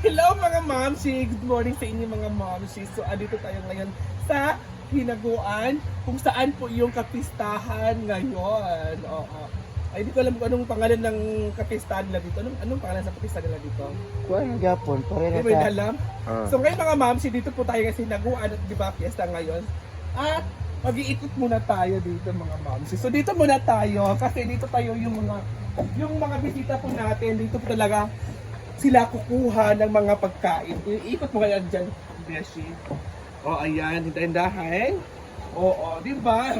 Hello mga momshi! Good morning sa inyo mga momshi. So, andito tayo ngayon sa Hinaguan, kung saan po yung kapistahan ngayon. Oo. Ay, hindi ko alam kung anong pangalan ng kapistahan nila dito. Anong, anong pangalan sa kapistahan nila dito? Kuha ng Japon, pare Hindi mo yun alam? Ah. So ngayon mga momshi, dito po tayo kasi Hinaguan at di ba fiesta ngayon. At mag-iikot muna tayo dito mga momshi. So dito muna tayo kasi dito tayo yung mga yung mga bisita po natin dito po talaga sila kukuha ng mga pagkain. Iikot mo kaya dyan, Beshi. O ayan, hindahin Oo, di ba?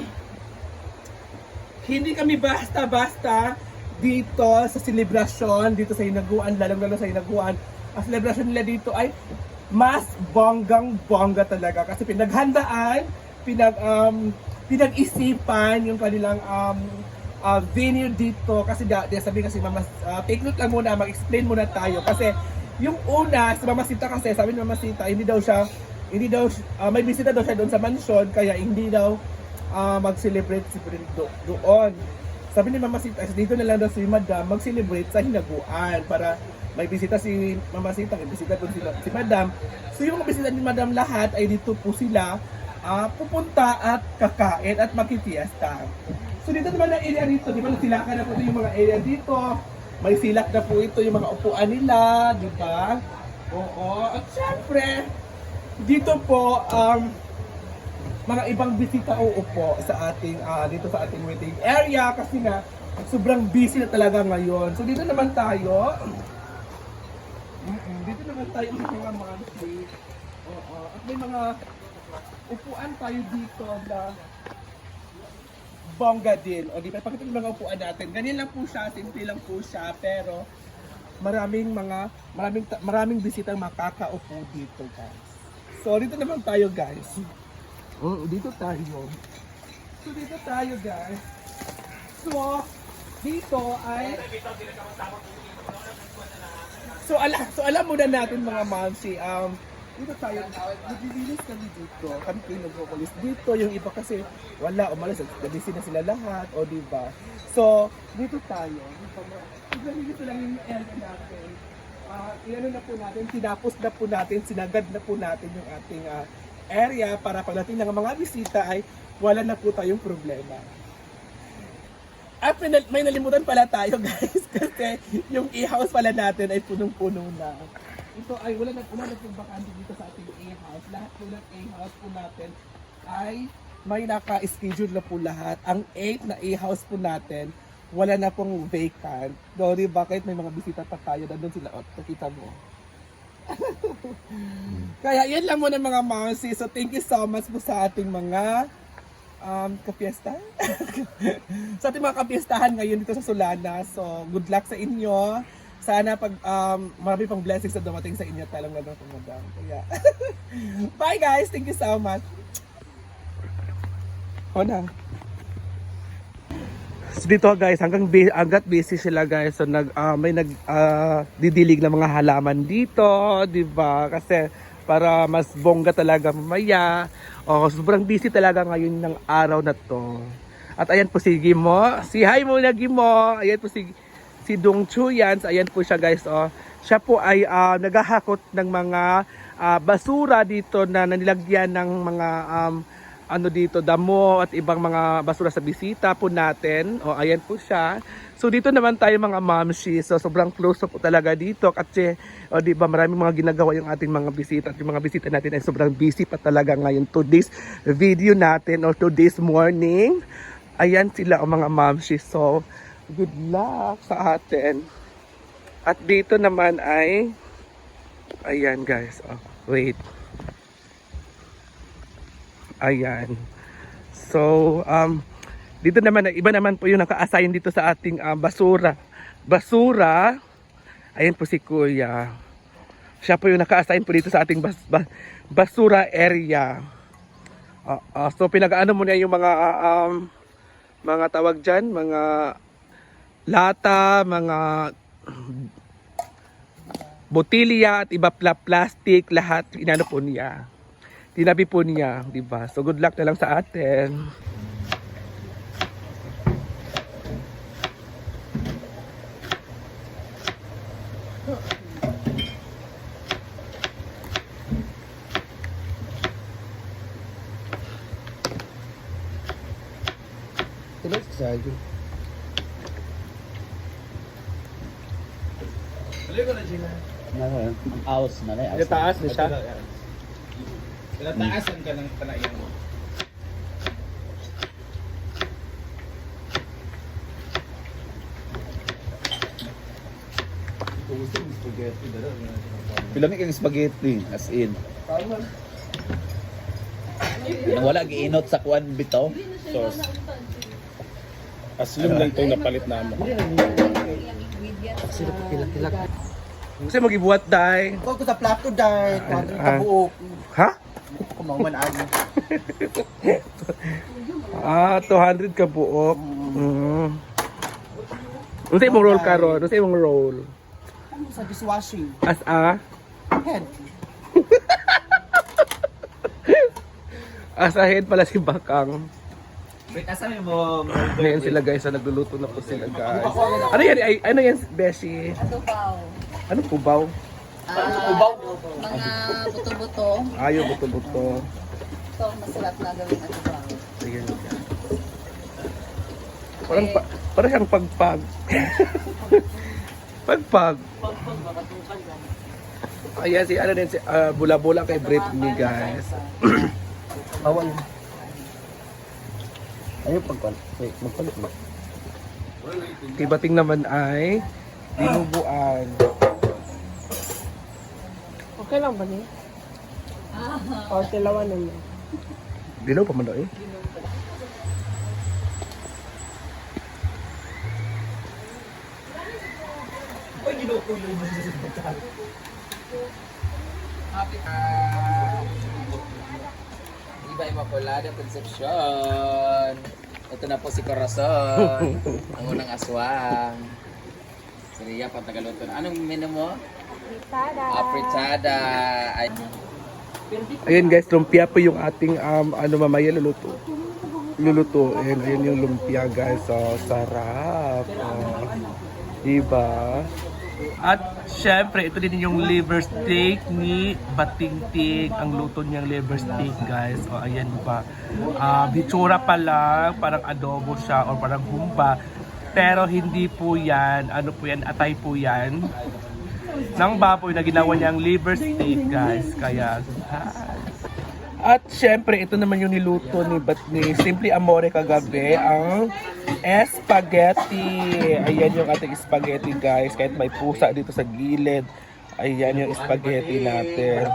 Hindi kami basta-basta dito sa selebrasyon, dito sa hinaguan, lalong-lalo sa hinaguan. Ang selebrasyon nila dito ay mas bonggang-bongga talaga kasi pinaghandaan, pinag um, pinag-isipan yung kanilang um, uh, venue dito kasi da, da sabi kasi mama uh, take note lang muna mag-explain muna tayo kasi yung una si Mama Sita kasi sabi ni Mama Sita hindi daw siya hindi daw uh, may bisita daw siya doon sa mansion kaya hindi daw uh, mag-celebrate si do, doon sabi ni Mama Sita dito na lang daw si Madam mag-celebrate sa hinaguan para may bisita si Mama Sita, may bisita doon si, si Madam. So yung bisita ni Madam lahat ay dito po sila ah, pupunta at kakain at makifiesta. So dito naman ang area dito, di ba silakan na po ito yung mga area dito. May silak na po ito yung mga upuan nila, di ba? Oo. At syempre, dito po, um, mga ibang bisita uupo sa ating ah, dito sa ating waiting area kasi nga sobrang busy na talaga ngayon. So dito naman tayo. Mm-mm, dito naman tayo sa mga monthly. Oo. At may mga upuan tayo dito na bongga din. O di ba? Pakita yung mga upuan natin. Ganyan lang po siya, simple lang po siya, pero maraming mga maraming maraming bisitang makakaupo dito, guys. So dito naman tayo, guys. Oh, dito tayo. So dito tayo, guys. So dito ay So alam, so alam muna natin mga mamsi, um, dito tayo, naglilinis kami dito, kami kayo nagkukulis dito, yung iba kasi wala, umalis, nabisi na sila lahat, o di ba? So, dito tayo, dito lang yung area natin. Ah, iano na po natin, tinapos na po natin, sinagad na po natin yung ating ah, area para pagdating ng mga bisita ay wala na po tayong problema. At may, may nalimutan pala tayo guys kasi yung e-house pala natin ay punong-puno na. Ito ay wala na wala na pong bakante dito sa ating e-house. Lahat po ng e-house po natin ay may naka-schedule na po lahat. Ang 8 na e-house po natin, wala na pong vacant. Dory, bakit may mga bisita pa tayo? Nandun sila, oh, nakita mo. Kaya yan lang muna mga mamsi. So thank you so much po sa ating mga um, kapiesta. sa ating mga kapiestahan ngayon dito sa Solana. So good luck sa inyo. Sana pag um, marami pang blessings na dumating sa inyo talang na po madam. Kaya bye guys. Thank you so much. Hona. So dito guys, hanggang hanggat busy sila guys. So nag ah, may nag ah, didilig ng mga halaman dito, 'di ba? Kasi para mas bongga talaga mamaya. Oh, sobrang busy talaga ngayon ng araw na 'to. At ayan po si Gimo. Si hi muna Gimo. Ayan po si si Dong Chuyans. Ayan po siya guys, oh. Siya po ay ah, naghahakot ng mga ah, basura dito na nanilagyan ng mga um, ano dito, damo at ibang mga basura sa bisita po natin. O, ayan po siya. So, dito naman tayo mga mamshi. So, sobrang close po talaga dito. Kasi, o, di ba, maraming mga ginagawa yung ating mga bisita. At yung mga bisita natin ay sobrang busy pa talaga ngayon. Today's video natin or today's morning. Ayan sila ang mga mamshi. So, good luck sa atin. At dito naman ay, ayan guys. Oh, wait. Ayan. So, um, dito naman, iba naman po yung naka-assign dito sa ating um, basura. Basura, ayan po si Kuya. Siya po yung naka-assign po dito sa ating bas, bas- basura area. Ah, ah, so, pinag-ano mo na yung mga, ah, um, mga tawag dyan, mga lata, mga botilya at iba pla plastic, lahat inano po niya. Tinabi po niya, di ba? So good luck na lang sa atin. Let's excited. Aus na na. Ang taas na siya. Taasan ka ng panayan mo. Pilang kang spaghetti, as in. Wala giinot sa kuan bitaw. Sauce. Aslim lang itong napalit namin. Kasi magibuhat dai. Ko sa plato dahil kung Ah. kabuok. Ha? Kumawan ani. Ah, 200 ka buok. Mm. Ano sa imong roll karon? Ano sa imong roll? Sa dishwashing. As a? Head. As a head pala si Bakang. Wait, asa mo? Ngayon sila guys, na nagluluto na po sila guys. Ano yan? Ano yan, Beshi? Adobaw. Ano pubaw? Ah, mga buto-buto. Ayaw, buto-buto. Ito ang masarap na gawin adobaw. Sige. Parang, pa, parang siyang pagpag. pagpag. Ayan si ano din si ah, bula-bula kay Britney guys. Bawal. Ayaw pagkal. Wait, magpalit mo. Kay Bating naman ay dinuguan. Okay lang ba niya? O, tilawan naman. Dilaw pa man daw eh. Iba Immaculada Concepcion. Ito na po si Corazon. ang unang aswang. Si Ria pang tagaluto. Anong menu mo? Fritada. Ah, fritada. Ay, Ayan guys, lumpia po yung ating um, ano mamaya luluto. Lulutuin. Ayan yung lumpia guys. So, sarap. Oh. Diba? At syempre, ito din yung liver steak ni Batingting. Ang luto niyang liver steak guys. O ayan ba? Uh, bitsura pa lang, parang adobo siya or parang humba. Pero hindi po yan, ano po yan, atay po yan ng baboy na ginawa niyang liver steak, guys. Kaya, at syempre, ito naman yung niluto ni, Bat ni Simply Amore kagabi, ang spaghetti. Ayan yung ating spaghetti, guys. Kahit may pusa dito sa gilid. Ayan yung spaghetti natin.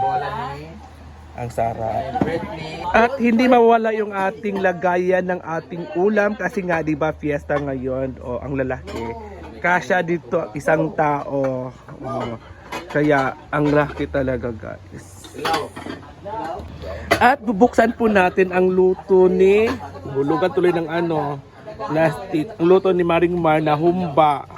Ang sarap. At hindi mawala yung ating lagayan ng ating ulam kasi nga 'di ba fiesta ngayon o ang lalaki. Kasya dito isang tao. O, kaya ang laki talaga guys. At bubuksan po natin ang luto ni bulugan tuloy ng ano plastic. Ang luto ni Maring Mar na humba.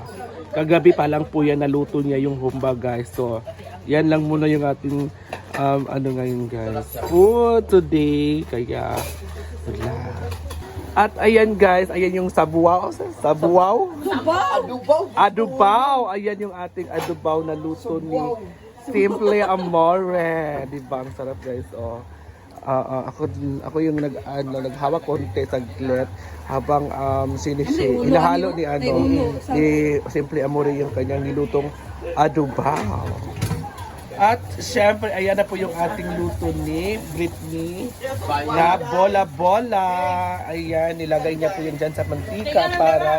Kagabi pa lang po yan naluto niya yung humba guys. So yan lang muna yung ating um, ano ngayon guys. Food today. Kaya wala. At ayan guys, ayan yung sabuaw. Sabuaw? Adubaw. Adubaw. Ayan yung ating adubaw na luto ni Simple Amore. Di ba? Ang sarap guys. Oh. Ah, ah, ako ako yung nag ano, naghawak konti saglit habang um sinisi hinahalo ni ano ni Simple Amore yung kanyang nilutong adubaw. At syempre, ayan na po yung ating luto ni Britney na bola-bola. Ayan, nilagay niya po yun dyan sa mantika para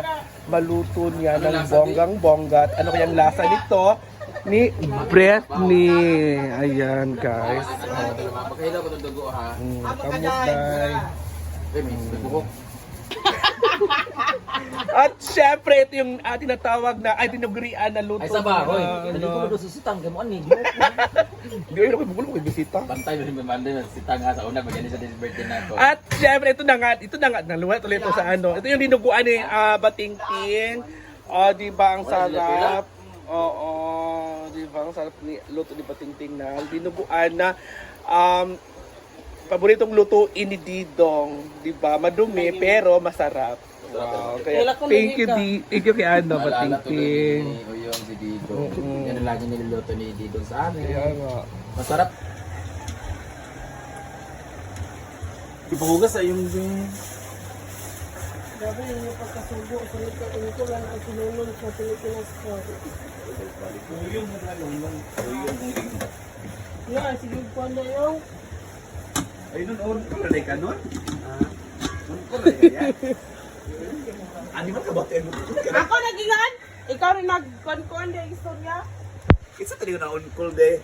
maluto niya ng bonggang-bongga. At ano kayang lasa nito? Ni Britney. Ayan, guys. Oh, Pagkahilo ko ng dugo ha. mm, Eh. At syempre, ito yung uh, tinatawag na, ay tinugrian na luto. Ay, saba, hoy. na, Dali ko ano. ba susitang? Gamo ani. Hindi, ayun ako, bugulo ko, bisita. Bantay mo rin mamanda na si Tanga sa una. Magani sa birthday na ako. At syempre, ito na nga, ito na nga, naluwat ulit ito sa ano. Ito yung dinuguan ni ah, Batingting. O, di ba, ang sarap. Oo, di ba, ang sarap ni luto ni Batingting na dinuguan na um, paboritong lutuin ni Didong, di ba? Madumi pero masarap. Wow, kaya thank you, di, thank you kay ano, Naalala tuloy Batingting. ni Uyong si Dido. Oo. Yan ang lagi niluluto ni Dido sa amin. Kaya nga. Masarap. Ipahugas sa yung Grabe yung pagkasugo sa nito. Ini ko lang ang sinunod sa Pilipinas ko. Uyong na nung Uyong rin. Yeah, sige po na yung. Ay, nun, on ko na ka nun? On ko na yan. Ano ba kabatin mo? Ako nagingan! Ikaw rin nag-kon-kon na istorya? Isa talaga na on call de.